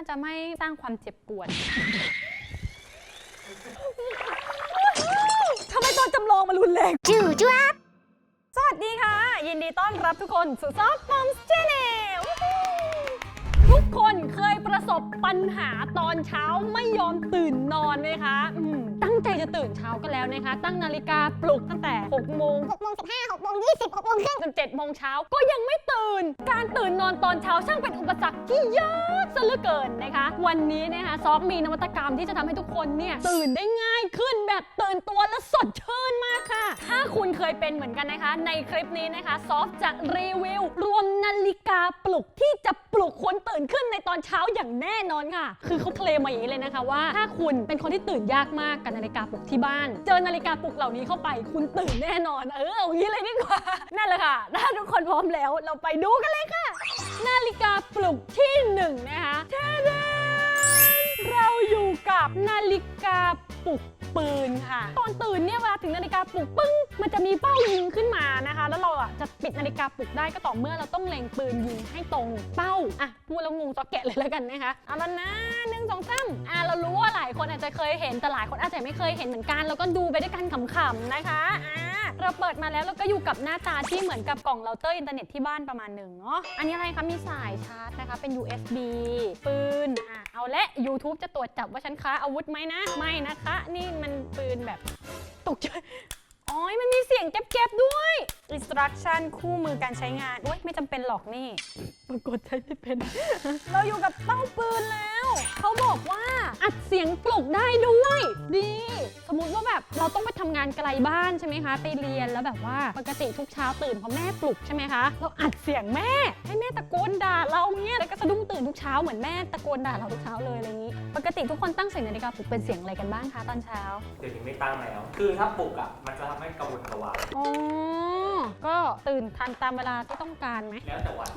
าจะไม่สร้างความเจ็บปวด ทำไมตอนจำลองมารุนแรงจู่จ้าสวัสดีค่ะ ยินดีต้อนรับทุกคนสู่ซอฟต์มอมส์ชแนลทุกคนเคยประ สบปัญหาตอนเช้าไม่ยอมตื่นนอนไหมคะอืมตั้งใจจะตื่นเช้าก็แล้วนะคะ ตั้งนาฬิกาปลุกตั้งแต่6โมงหกโมงสิบห้าหกโมงยี่สิบหกโมงครึ่งจน7โมงเช้าก็ยังไม่ตื่น การตื่นนอนตอนเช้าช่างเป็นอุปสรรคที่ยากซะเหลือเกินนะคะ วันนี้นะคะซอฟมีนวัตกรรมที่จะทำให้ทุกคนเนี่ยตื่นได้ง่ายขึ้นแบบตื่นตัวและสดชื่นมากค่ะ ถ้าคุณเคยเป็นเหมือนกันนะคะ ในคลิปนี้นะคะซอฟจะรีวิวรวมนาฬิกาปลุกที่จะปลุกคนตื่นขึ้นในตอนเช้าอย่างแน่นอนค่ะ คือเขาเคลมมาอย่างนี้เลยนะคะว่า ถ้าคุณเป็นคนที่ตื่นยากมากกับนาฬิกาปลุกที่บ้าน เจอนาฬิกาปลุกเหล่านี้เข้าไป คุณตื่นแน่นอน เออเอางี้เลยดีกว่า นั่นแหละค่ะ ถ้าทุกคนพร้อมแล้วเราไปดูกันเลยค่ะ นาฬิกาปลุกที่หนึ่งนะคะแท้ๆเราอยู่กับนาฬิกาปลุก ปืนค่ะ ตอนตื่นเนี่ยเวลาถึงนาฬิกาปลุกปึ้ง มันจะมีเป้ายิงขึ้นมานะคะ แล้วเราอะจะปิดนาฬิกาปลุกได้ก็ต่อเมื่อเราต้องเล็งปืนยิงให้ตรงเป้าอะพูดแล้วงงจอแกะเลยแล้วกันนะคะเอาละนะหนึ่งสองสามอะเรารู้ว่าหลายคนอาจจะเคยเห็นแต่หลายคนอาจจะไม่เคยเห็นเหมือนกันแล้วก็ดูไปด้วยกันขำๆนะคะอะ เราเปิดมาแล้วเราก็อยู่กับหน้าตาที่เหมือนกับกล่องเราเตอร์อินเทอร์เน็ตที่บ้านประมาณหนึ่งเนาะ อันนี้อะไรคะ มีสายชาร์จนะคะ เป็น USB ปืน อะ เอาและ YouTube จะตรวจจับว่าฉันค้าอาวุธไหมนะ ไม่นะคะ นี่มันปืนแบบตกใจ อ๋อ มันมีเสียงแก๊บๆด้วย instruction คู่มือการใช้งาน โอ๊ย ไม่จำเป็นหรอกนี่ ปรากฏใช้ไม่เป็น เราอยู่กับเป้าปืนแล้ว เขาบอกว่าอัดเสียงปลุกได้ด้วย ดี สมมุติว่าแบบเราต้องไปทำงานไกลบ้านใช่ไหมคะ ไปเรียนแล้วแบบว่าปกติทุกเช้าตื่นเพราะแม่ปลุกใช่ไหมคะ เราอัดเสียงแม่ ให้แม่ตะโกนด่าเราเงี้ยแล้วก็สะดุ้งตื่นทุกเช้าเหมือนแม่ตะโกนด่าเราทุกเช้าเลยอะไรอย่างนี้ ปกติทุกคนตั้งเสียงนาฬิกาปลุกเป็นเสียงอะไรกันบ้างคะตอนเช้า เดี๋ยวนี้ไม่ตั้งแล้ว คือถ้าปลุกอะ มันจะทำให้กระวนกระวายอ๋อ ก็ตื่นทันตามเวลาที่ต้องการไหม แล้วแต่วัน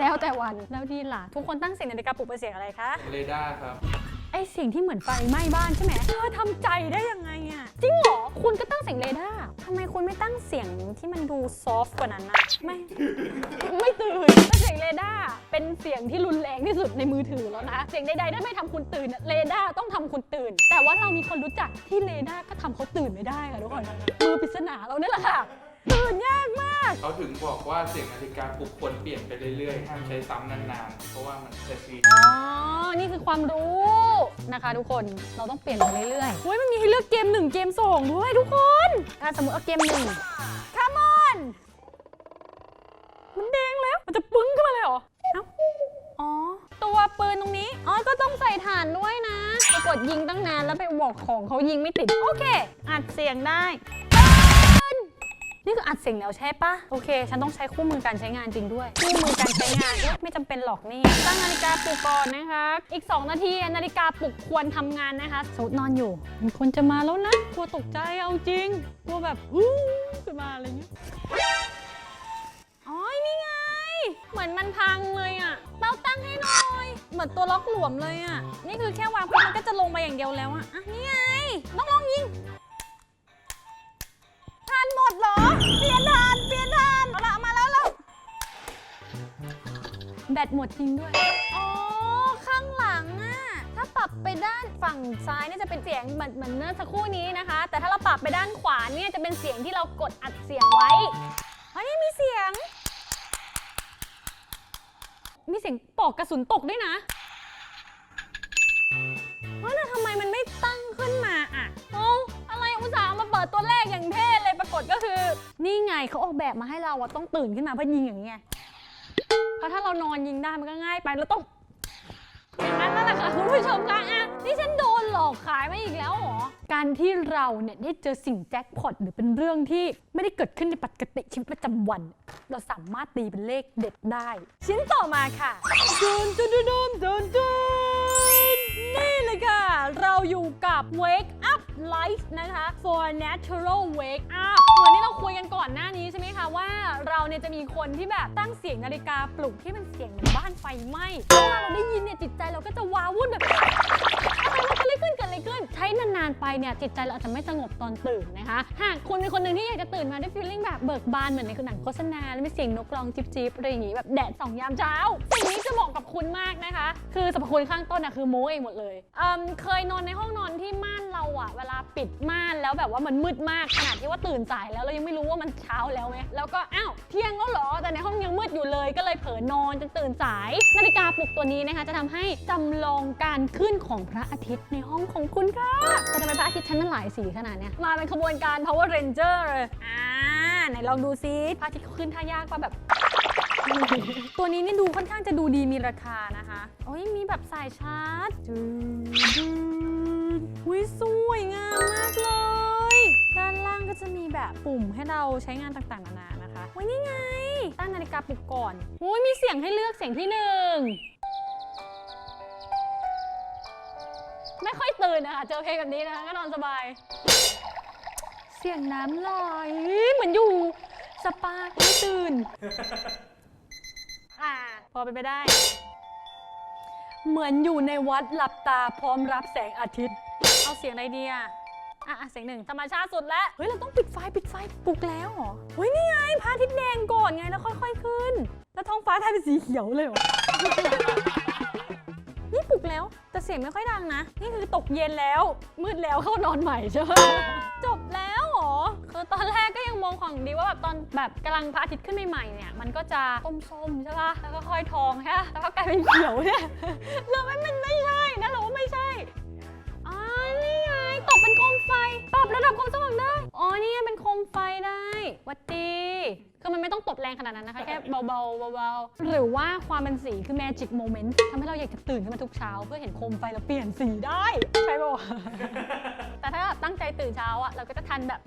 แล้วแต่วัน แล้วดีล่ะ ทุกคนตั้งเสียงนาฬิกาปลุกเป็นเสียงอะไรคะ เรดาร์ครับ ไอเสียงที่เหมือนไฟไหม้บ้านใช่ไหมเธอทำใจได้ยังไงอะจริงเหรอ คุณก็ตั้งเสียงเรดาร์ทำไมคุณไม่ตั้งเสียงที่มันดูซอฟต์กว่านั้นนะไม่ ไม่ตื่นเสียงเรดาร์เป็นเสียงที่รุนแรงที่สุดในมือถือแล้วนะ เสียงใดๆถ้าไม่ทำคุณตื่นอะเรดาร์ต้องทำคุณตื่น แต่ว่าเรามีคนรู้จักที่เรดาร์ก็ทำเขาตื่นไม่ได้ค่ะทุกคนมือปริศนาเราเนี่ยแหละค่ะ ตื่นยากมาก เขาถึงบอกว่าเสียงนาฬิกาปลุกควรเปลี่ยนไปเรื่อยๆ ห้ามใช้ซ้ำนานๆ เพราะว่ามันจะชีอ๋อ นี่คือความรู้นะคะทุกคน เราต้องเปลี่ยนไปเรื่อยๆเฮ้ยมันมีให้เลือกเกมหนึ่งเกมสองด้วยทุกคนอะสมมติเอาเกมหนึ่ง Come on มันแดงแล้ว มันจะปึ้งขึ้นมาเลยเหรอ เอ้า อ๋อ ตัวปืนตรงนี้ อ๋อ ก็ต้องใส่ฐานด้วยนะไปกดยิงตั้งนานแล้วไปบอกของเขายิงไม่ติด โอเค อัดเสียงได้ปืน นี่คืออัดเสียงแล้วใช่ปะโอเค ฉันต้องใช้คู่มือการใช้งานจริงด้วย คู่มือการใช้งานเอ๊ะไม่จำเป็นหรอกนี่ ตั้งนาฬิกาปลุกก่อนนะคะ อีก 2 นาทีนาฬิกาปลุกควรทำงานนะคะสมมตินอนอยู่ มีคนจะมาแล้วนะ กลัวตกใจเอาจริง กลัวแบบฮู้ขึ้นมาอะไรเงี้ย อ๋อ นี่ไง เหมือนมันพังเลยอะ่ะเป้าตั้งให้หน่อย เหมือนตัวล็อกหลวมเลยอะ่ะ นี่คือแค่วางปุ๊บมันก็จะลงมาอย่างเดียวแล้วอะ่ะอะ นี่ไง ต้องลองยิง บตหมดจริงด้วย อ๋อ ข้างหลังอะถ้าปรับไปด้านฝั่งซ้ายเนี่ยจะเป็นเสียงเหมือนเหมือนเมื่อสักครู่นี้นะคะ แต่ถ้าเราปรับไปด้านขวาเนี่ยจะเป็นเสียงที่เรากดอัดเสียงไว้เฮ้ยมีเสียง มีเสียงปอกกระสุนตกด้วยนะเฮ้ยแล้วทำไมมันไม่ตั้งขึ้นมาอะเอ้อะไรอุตส่าห์เอามาเปิดตัวแรกอย่างเท่เลยปรากฏก็คือ นี่ไงเขาออกแบบมาให้เราอะต้องตื่นขึ้นมาเพื่อยิงอย่างนี้ย เพราะถ้าเรานอนยิงได้มันก็ง่ายไปเราต้องอย่างนั้นนั่นแหละค่ะคุณผู้ชมคะอะนี่ฉันโดนหลอกขายมาอีกแล้วเหรอ การที่เราเนี่ยได้เจอสิ่งแจ็คพอตหรือเป็นเรื่องที่ไม่ได้เกิดขึ้นในปกติชีวิตประจำวัน เราสามารถตีเป็นเลขเด็ดได้ ชิ้นต่อมาค่ะจูนจูนจูนจูนจูนนนี่เลยค่ะ เราอยู่กับ Wake นะคะ for Natural Wake Up เหมือนที่เราคุยกันก่อนหน้านี้ใช่ไหมคะว่าเราเนี่ยจะมีคนที่แบบตั้งเสียงนาฬิกาปลุกที่เป็นเสียงเหมือนบ้านไฟไหม้เวลาเราได้ยินเนี่ยจิตใจเราก็จะว้าวุ่นแบบ ไรขึ้นเกิดอะไรขึ้นใช้นานๆไปเนี่ยจิตใจเราอาจจะไม่สงบตอนตื่นนะคะหากคุณเป็นคนหนึ่งที่อยากจะตื่นมาด้วยฟีลลิ่งแบบเบิกบานเหมือนในหนังโฆษณาแล้วมีเสียงนกร้องจิบจิบอะไรอย่างงี้แบบแดดสองยามเช้าสิ่งนี้จะเหมาะกับคุณมากนะคะ คือสรรพคุณข้างต้นอะคือโม้เองหมดเลยเเคยนอนในห้องนอนที่ม่านเราอะเวลาปิดม่านแล้วแบบว่ามันมืดมากขนาดที่ว่าตื่นสายแล้วเรายังไม่รู้ว่ามันเช้าแล้วไหมแล้วก็อ้าวเที่ยงแล้วเหรอแต่ในห้องยังมืดอยู่เลยก็เลยเผลอนอนจนตื่นสาย นาฬิกาปลุกตัวนี้นะคะ จะทำให้จำลองการขึ้นของพระอาทิตย์ในห้องของคุณค่ะแต่ทำไมพระอาทิตย์ชั้นมันหลายสีขนาดเนี้ยมาเป็นขบวนการ Power Ranger เลยอ่าไหนลองดูซิพระอาทิตย์เขาขึ้นท่ายากป่ะแบบ ตัวนี้นี่ดูค่อนข้างจะดูดีมีราคานะคะโอ้ยมีแบบสายชาร์จจืดอุ้ยสวยงามมากเลย ด้านล่างก็จะมีแบบปุ่มให้เราใช้งานต่างๆนานานะคะอุ้ยนี่ไง ตั้งนาฬิกาปลุกก่อนอุ้ยมีเสียงให้เลือกเสียงที่หนึ่ง ไม่ค่อยตื่นนะคะเจอเพลงแบบนี้นะคะก็นอนสบาย เสียงน้ำไหลเหมือนอยู่สปาไม่ตื่น อ่า พอเป็นไปได้ เหมือนอยู่ในวัดหลับตาพร้อมรับแสงอาทิตย์ เอาเสียงอะไรดีอะอะอะเสียงหนึ่งธรรมชาติสุดแล้ว เฮ้ย เราต้องปิดไฟปิดไฟปลุกแล้วเหรอ เฮ้ย นี่ไงพระอาทิตย์แดงก่อนไงแล้วค่อย ๆ ขึ้น แล้วท้องฟ้ากลายเป็นสีเขียวเลยเหรอนี่ปลุ กแล้ว แต่เสียงไม่ค่อยดังนะ นี่คือตกเย็นแล้ว มืดแล้วเข้านอนใหม่ใช่ไหมจบแล้วเหรอคือตอนแรกก็ยังมองของดีว่าแบบตอนแบบกำลังพระอาทิตย์ขึ้นใหม่ๆเนี่ยมันก็จะส้มๆใช่ป่ะแล้วก็ค่อยทองใช่ปะแล้วก็กลายเป็นเขียวเนี่ยแล้วมันมันไม่ใช่นะเราว่าไม่ใช่อ๋อนี่ไงตกเป็นโคมไฟปรับระดับความสว่างได้อ๋อนี่เป็นโคมไฟได้ วัดดีคือมันไม่ต้องตบแรงขนาดนั้นนะคะ แค่เบาๆเบาๆหรือว่าความเป็นสีคือ magic moment ทำให้เราอยากจะตื่นขึ้นมาทุกเช้า เพื่อเห็นโคมไฟแล้วเปลี่ยนสีได้ ใช่ป่ะแต่ถ้าแบบตั้งใจตื่นเช้าอะเราก็จะทันแบบ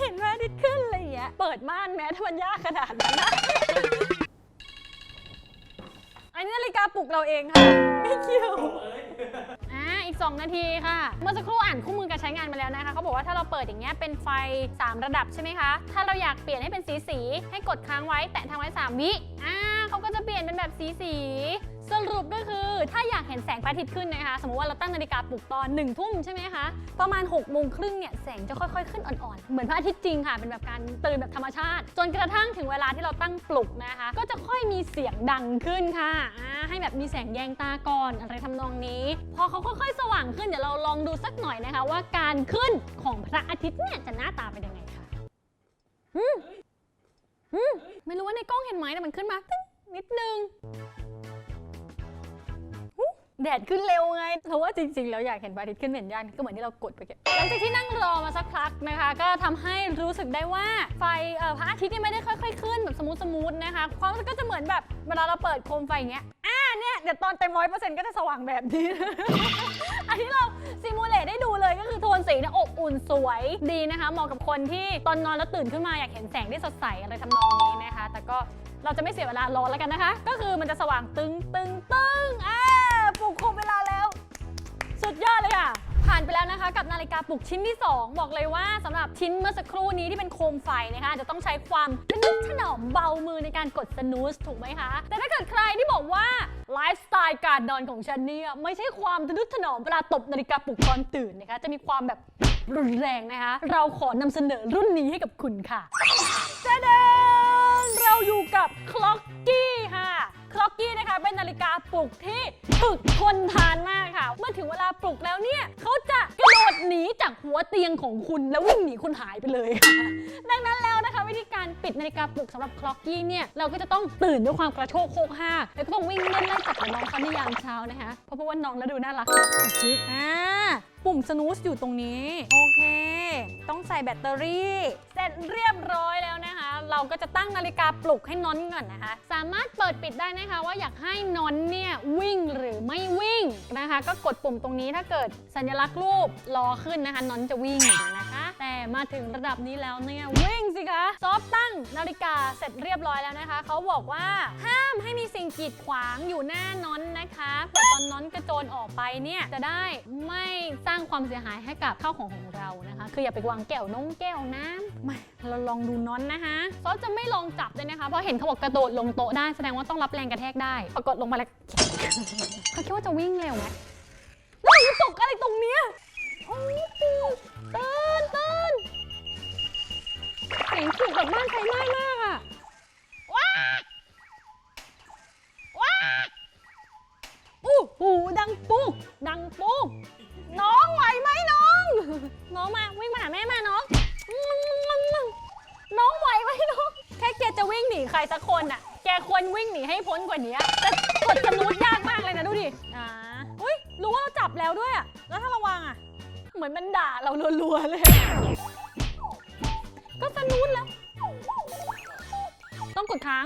เห็นพระอาทิตย์ขึ้นอะไรอย่างเงี้ยเปิดม่านแม้ถ้ามันยากขนาดนั้นนะอันนี้นาฬิกาปลุกเราเองค่ะ ไม่เกี่ยวอ่า อีก 2 นาทีค่ะ เมื่อสักครู่อ่านคู่มือการใช้งานมาแล้วนะคะ เขาบอกว่าถ้าเราเปิดอย่างเงี้ยเป็นไฟ 3 ระดับใช่ไหมคะ ถ้าเราอยากเปลี่ยนให้เป็นสีสีให้กดค้างไว้แตะทางไว้ 3 วิ อ่าเขาก็จะเปลี่ยนเป็นแบบสีสี สรุปก็คือถ้าอยากเห็นแสงพระอาทิตย์ขึ้นนะคะ สมมติว่าเราตั้งนาฬิกาปลุกตอน1นึ่ทุ่มใช่ไหมคะ ประมาณ6กโมงครึ่งเนี่ยแสงจะค่อยๆ ขึ้นอ่อนๆ เหมือนพระอาทิตย์จริงค่ะ เป็นแบบการตื่นแบบธรรมชาติ จนกระทั่งถึงเวลาที่เราตั้งปลุกนะคะ ก็จะค่อยมีเสียงดังขึ้นค่ะอ่าให้แบบมีแสงแยงตาก่อนอะไรทำนองนี้ พอเขาค่อยๆ สว่างขึ้นเดี๋ยวเราลองดูสักหน่อยนะคะ ว่าการขึ้นของพระอาทิตย์เนี่ยจะหน้าตาเป็นยังไงค่ะอืมอืมไม่รู้ว่าในกล้องเห็นไหมแต่มันขึ้นมาตึ้งนิดนึง แดดขึ้นเร็วไงเพราะว่าจริงๆแล้วอยากเห็นพระอาทิตย์ขึ้นเหมือนกันก็เหมือนที่เรากดไปแกหลังจากที่นั่งรอมาสักพักนะคะ ก็ทำให้รู้สึกได้ว่าไฟเอ่อพระอาทิตย์นี่ไม่ได้ค่อย ๆ ขึ้นแบบสมูทสมูทนะคะ ความรู้สึกก็จะเหมือนแบบเวลาเราเปิดโคมไฟอย่างเงี้ยอ่าเนี่ยเดี๋ยวตอนเต็มร้อยเปอร์เซ็นต์ก็จะสว่างแบบนี้อันที่เราซิมูเลตได้ดูเลยก็คือโทนสีเนี่ยอบอุ่นสวยดีนะคะเหมาะกับคนที่ตอนนอนแล้วตื่นขึ้นมาอยากเห็นแสงที่สดใสอะไรทำนองนี้นะคะ แต่ก็เราจะไม่เสียเวลารอแล้วกันนะคะ ก็คือมันจะสว่างตึงตึงตึงอ่า ปลุกครบเวลาแล้ว สุดยอดเลยค่ะ ผ่านไปแล้วนะคะกับนาฬิกาปลุกชิ้นที่ 2 บอกเลยว่าสำหรับชิ้นเมื่อสักครู่นี้ที่เป็นโคมไฟนะคะจะต้องใช้ความทะนุถนอมเบามือในการกดสนูสถูกไหมคะ แต่ถ้าเกิดใครที่บอกว่าไลฟ์สไตล์การนอนของฉันเนี่ยไม่ใช่ความทะนุถนอมเวลาตบนาฬิกาปลุกตอนตื่นนะคะจะมีความแบบรุนแรงนะคะ เราขอนำเสนอรุ่นนี้ให้กับคุณค่ะเจเดนเราอยู่กับคล็อกกี้ค่ะ คล็อกกี้นะคะเป็นนาฬิกาปลุกที่ถึกทนทานมากค่ะ เมื่อถึงเวลาปลุกแล้วเนี่ยเขาจะกระโดดหนีจากหัวเตียงของคุณแล้ววิ่งหนีคุณหายไปเลยค่ะ ดังนั้นแล้วนะคะวิธีการปิดนาฬิกาปลุกสำหรับคล็อกกี้เนี่ยเราก็จะต้องตื่นด้วยความกระโชกโคกห้าแล้วก็ต้องวิ่งเล่นไล่จับกับน้องเขาในยามเช้านะคะ เพราะว่าน้องแล้วดูน่ารักอ่าปุ่มสนูสอยู่ตรงนี้ โอเค ต้องใส่แบตเตอรี่ เสร็จเรียบร้อยแล้วนะคะ เราก็จะตั้งนาฬิกาปลุกให้นอนก่อนนะคะ สามารถเปิดปิดได้นะคะว่าอยากให้นอนเนี่ยวิ่งหรือไม่วิ่งนะคะ ก็กดปุ่มตรงนี้ถ้าเกิดสัญลักษณ์รูปรอขึ้นนะคะนอนจะวิ่งนะคะ แต่มาถึงระดับนี้แล้วเนี่ยวิ่งสิคะซอฟตั้งนาฬิกาเสร็จเรียบร้อยแล้วนะคะ เขาบอกว่าห้ามให้มีสิ่งกีดขวางอยู่หน้านอนนะคะเผื่อตอนนอนกระโจนออกไปเนี่ยจะได้ไม่สร้างความเสียหายให้กับข้าวของของเรานะคะ คืออย่าไปวางแก้วน้องแก้วน้ำมาเราลองดูนอนนะคะซอฟจะไม่ลองจับเลยนะคะ เพราะเห็นเขาบอกกระโดดลงโต๊ะได้แสดงว่าต้องรับแรงกระแทกได้ปรากฏลงมาแล้วเขาคิดว่าจะวิ่งเร็วไหมแล้วมันตกอะไรตรงเนี้ย ตื่นตื่นสียงถูกแบบบ้านไฟไหม้มากอะว้าว้าอู้หูดังปุ๊กดังปุ๊กน้องไหวไหมน้อง น้องมาวิ่งมาหาแม่มาน้องน้องไหวไหมน้องแค่แกจะวิ่งหนีใครสักคนอะแกควรวิ่งหนีให้พ้นกว่านี้แต่กดสนุดยากมากเลยนะดูดิอ่า มือนมันด่าเรารัวๆเลย ก็สนุนแล้ว ต้องกดค้าง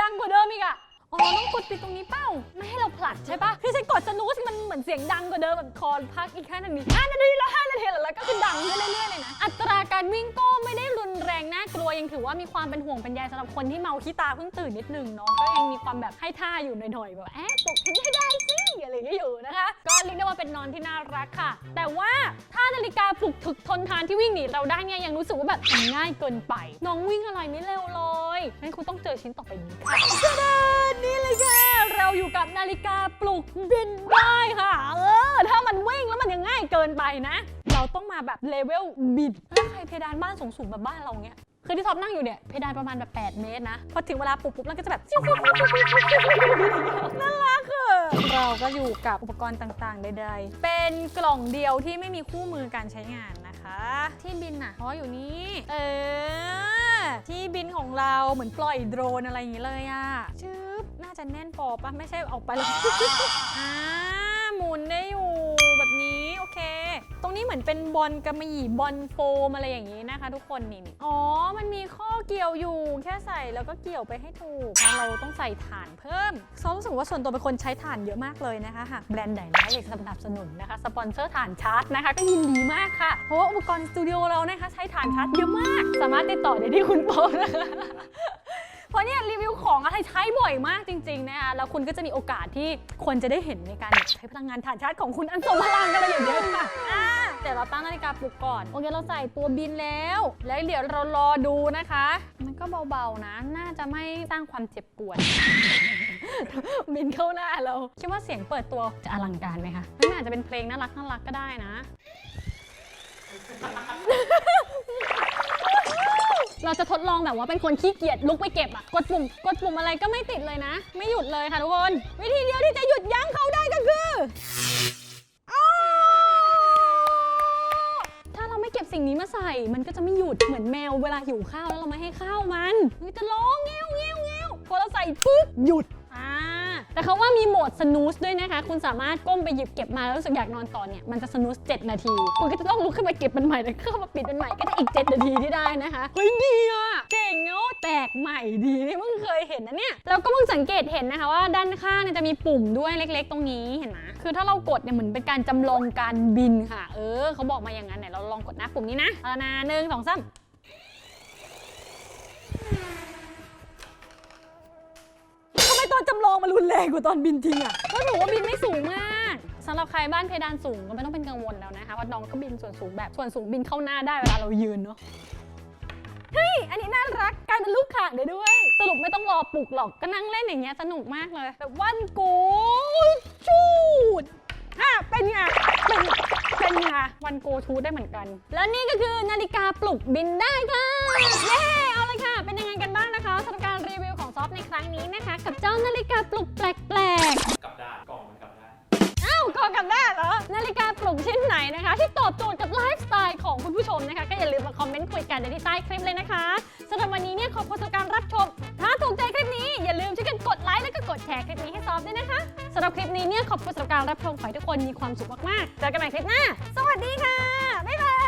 ดังกว่าเดิมอีกอะ อ๋อต้องกดปิดตรงนี้เป้า ไม่ให้เราผลัดใช่ปะที่ฉันกดสนุสมันเหมือนเสียงดังกว่าเดิมแบบคอนพักอีกแค่นาทีห้านาทีแล้วห้านาทีแล้วแล้วก็คือดังขึ้นเรื่อยๆเลยนะ อัตราการวิ่งก็ไม่ได้รุนแรงน่ากลัวยังถือว่ามีความเป็นห่วงเป็นใยสำหรับคนที่เมาขี้ตาเพิ่งตื่นนิดนึงเนาะก็ยังมีความแบบให้ท่าอยู่หน่อยๆแบบแอบปลุกฉันให้ได้สิอะไรอย่างเงี้ยอยู่นะคะ ก็เรียกได้ว่าเป็นนอนที่น่ารักค่ะ แต่ว่าถ้านาฬิกาปลุกถึกทนทานที่วิ่งหนีเราได้เนี่ยยังรู้สึกว่าแบบง่ายเกินไป น้องวิ่งอะไรไม่เร็วเลยงั้นคุณต้องเจอชิ้นต่อไปนี้ค่ะ นี่เลยค่ะ เราอยู่กับนาฬิกาปลุกบินได้ค่ะ เออ ถ้ามันวิ่งแล้วมันยังง่ายเกินไปนะ เราต้องมาแบบเลเวลบิดถ้าใครเพดานบ้านสูงๆแบบบ้านเราเนี้ยคือที่ท็อปนั่งอยู่เนี่ยเพดานประมาณแบบ 8 เมตรนะ พอถึงเวลาปลุกปุ๊บแล้วก็จะแบบน่ารักอะเราก็อยู่กับอุปกรณ์ต่างๆใดๆ เป็นกล่องเดียวที่ไม่มีคู่มือการใช้งานนะคะ ที่บินอะเพราะอยู่นี้ เออ ที่บินของเราเหมือนปล่อยโดรนอะไรอย่างงี้เลยอะชืบน่าจะแน่นพอปะไม่ใช่ออกไปแล้วอ่าหมุนได้อยู่แบบนี้ โอเค ตรงนี้เหมือนเป็นบอลกระบี่บอลโฟมอะไรอย่างนี้นะคะ ทุกคนนี่นี่อ๋อ มันมีข้อเกี่ยวอยู่ แค่ใส่แล้วก็เกี่ยวไปให้ถูกแล้วเราต้องใส่ถ่านเพิ่มซอรู้สึกว่าส่วนตัวเป็นคนใช้ถ่านเยอะมากเลยนะคะ หากแบรนด์ไหนนะอยากสนับสนุนนะคะ สปอนเซอร์ถ่านชาร์จนะคะ ก็ยินดีมากค่ะ เพราะว่าอุปกรณ์สตูดิโอเรานะคะ ใช้ถ่านชาร์จเยอะมาก สามารถติดต่อได้ที่คุณโป๊นะคะ เพราะเนี่ยรีวิวของอะไรใช้บ่อยมากจริงๆนะคะแล้วคุณก็จะมีโอกาสที่คนจะได้เห็นในการใช้พลังงานถ่านชาร์จของคุณอันทรงพลังอะไรอย่างเงี้ยค่ะอ่าแต่เราตั้งนาฬิกาปลุกก่อนโอเคเราใส่ตัวบินแล้ว แล้วเดี๋ยวเรารอดูนะคะ มันก็เบาๆนะ น่าจะไม่สร้างความเจ็บปวดบินเข้าหน้าเราคิดว่าเสียงเปิดตัวจะอลังการไหมคะมันอาจจะเป็นเพลงน่ารักน่ารักก็ได้นะ เราจะทดลองแบบว่าเป็นคนขี้เกียจลุกไปเก็บอะกดปุ่มกดปุ่มอะไรก็ไม่ติดเลยนะ ไม่หยุดเลยค่ะทุกคน วิธีเดียวที่จะหยุดยั้งเขาได้ก็คือถ้าเราไม่เก็บสิ่งนี้มาใส่ มันก็จะไม่หยุดเหมือนแมวเวลาหิวข้าวแล้วเราไม่ให้ข้าวมัน มันจะร้องเงี้ยวเงี้ยวเงี้ยวพอเราใส่ปุ๊บหยุดอ่า แต่เขาว่ามีโหมดสนูสด้วยนะคะ คุณสามารถก้มไปหยิบเก็บมาแล้วรู้สึกอยากนอนต่อเนี่ย มันจะสนูส7นาที คุณก็จะต้องลุกขึ้นมาเก็บมันใหม่แล้วเข้ามาปิดมันใหม่ก็จะอีก 7 นาทีที่ได้นะคะ เฮ้ยดีอะเจ๋งเนาะแปลกใหม่ดีนี่เพิ่งเคยเห็นนะเนี่ย แล้วก็เพิ่งสังเกตเห็นนะคะว่าด้านข้างเนี่ยจะมีปุ่มด้วยเล็ก ๆ ตรงนี้เห็นไหมคือถ้าเรากดเนี่ยเหมือนเป็นการจำลองการบินค่ะ เออเขาบอกมาอย่างนั้นไหนเราลองกดน้าปุ่มนี้นะเอานะหนึ่งสองสาม ตอนจำลองมันรุนแรงกว่าตอนบินจริงอะก็ถือว่าบินไม่สูงมากสำหรับใครบ้านเพดานสูงก็ไม่ต้องเป็นกังวลแล้วนะคะว่าน้องก็บินส่วนสูงแบบส่วนสูงบินเข้าหน้าได้เวลาเรายืนเนาะเฮ้ยอันนี้น่ารักกลายเป็นลูกข่างได้ด้วย สรุปไม่ต้องรอปลุกหรอกก็นั่งเล่นอย่างเงี้ยสนุกมากเลยแบบวันกูชูดอะเป็นไงเป็นเป็นไงวันโกชูดได้เหมือนกัน แล้วนี่ก็คือนาฬิกาปลุกบินได้ค่ะเย้เอาเลยค่ะ เป็นยังไงกันบ้างนะคะสำหรับการรีวิว องซอฟในครั้งนี้นะคะ กับเจ้านาฬิกาปลุกแปลกกลับด้านกล่องมันกลับด้านๆ อ้าวก็กันได้เหรอ นาฬิกาปลุกชิ้นไหนนะคะ ที่ตอบโจทย์กับไลฟ์สไตล์ของคุณผู้ชมนะคะ ก็อย่าลืมมาคอมเมนต์คุยกันในที่ใต้คลิปเลยนะคะสำหรับวันนี้เนี่ยขอบคุณสำหรับการรับชม ถ้าถูกใจคลิปนี้อย่าลืมช่วยกันกดไลค์แล้วก็กดแชร์คลิปนี้ให้ซอฟด้วยนะคะสำหรับคลิปนี้เนี่ยขอบคุณสำหรับการรับชมขอให้ทุกคนมีความสุขมากๆเจอกันใหม่คลิปหน้า สวัสดีค่ะบ๊ายบายเ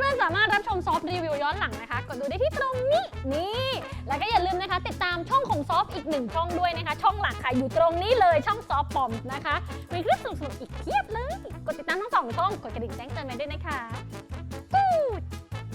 พื่อนๆสามารถรับชมซอฟรีวิวย้อนหลังนะคะ กดดูได้ที่ตรงนี้นี่ แล้วก็อย่าลืมนะคะ ติดตามช่องของซอฟอีกหนึ่งช่องด้วยนะคะ ช่องหลักค่ะอยู่ตรงนี้เลยช่องซอฟปอมนะคะมีคลิปสนุกๆอีกเพียบเลย กดติดตามทั้งสองช่องกดกระดิ่งแจ้งเตือนไว้ด้วยนะคะ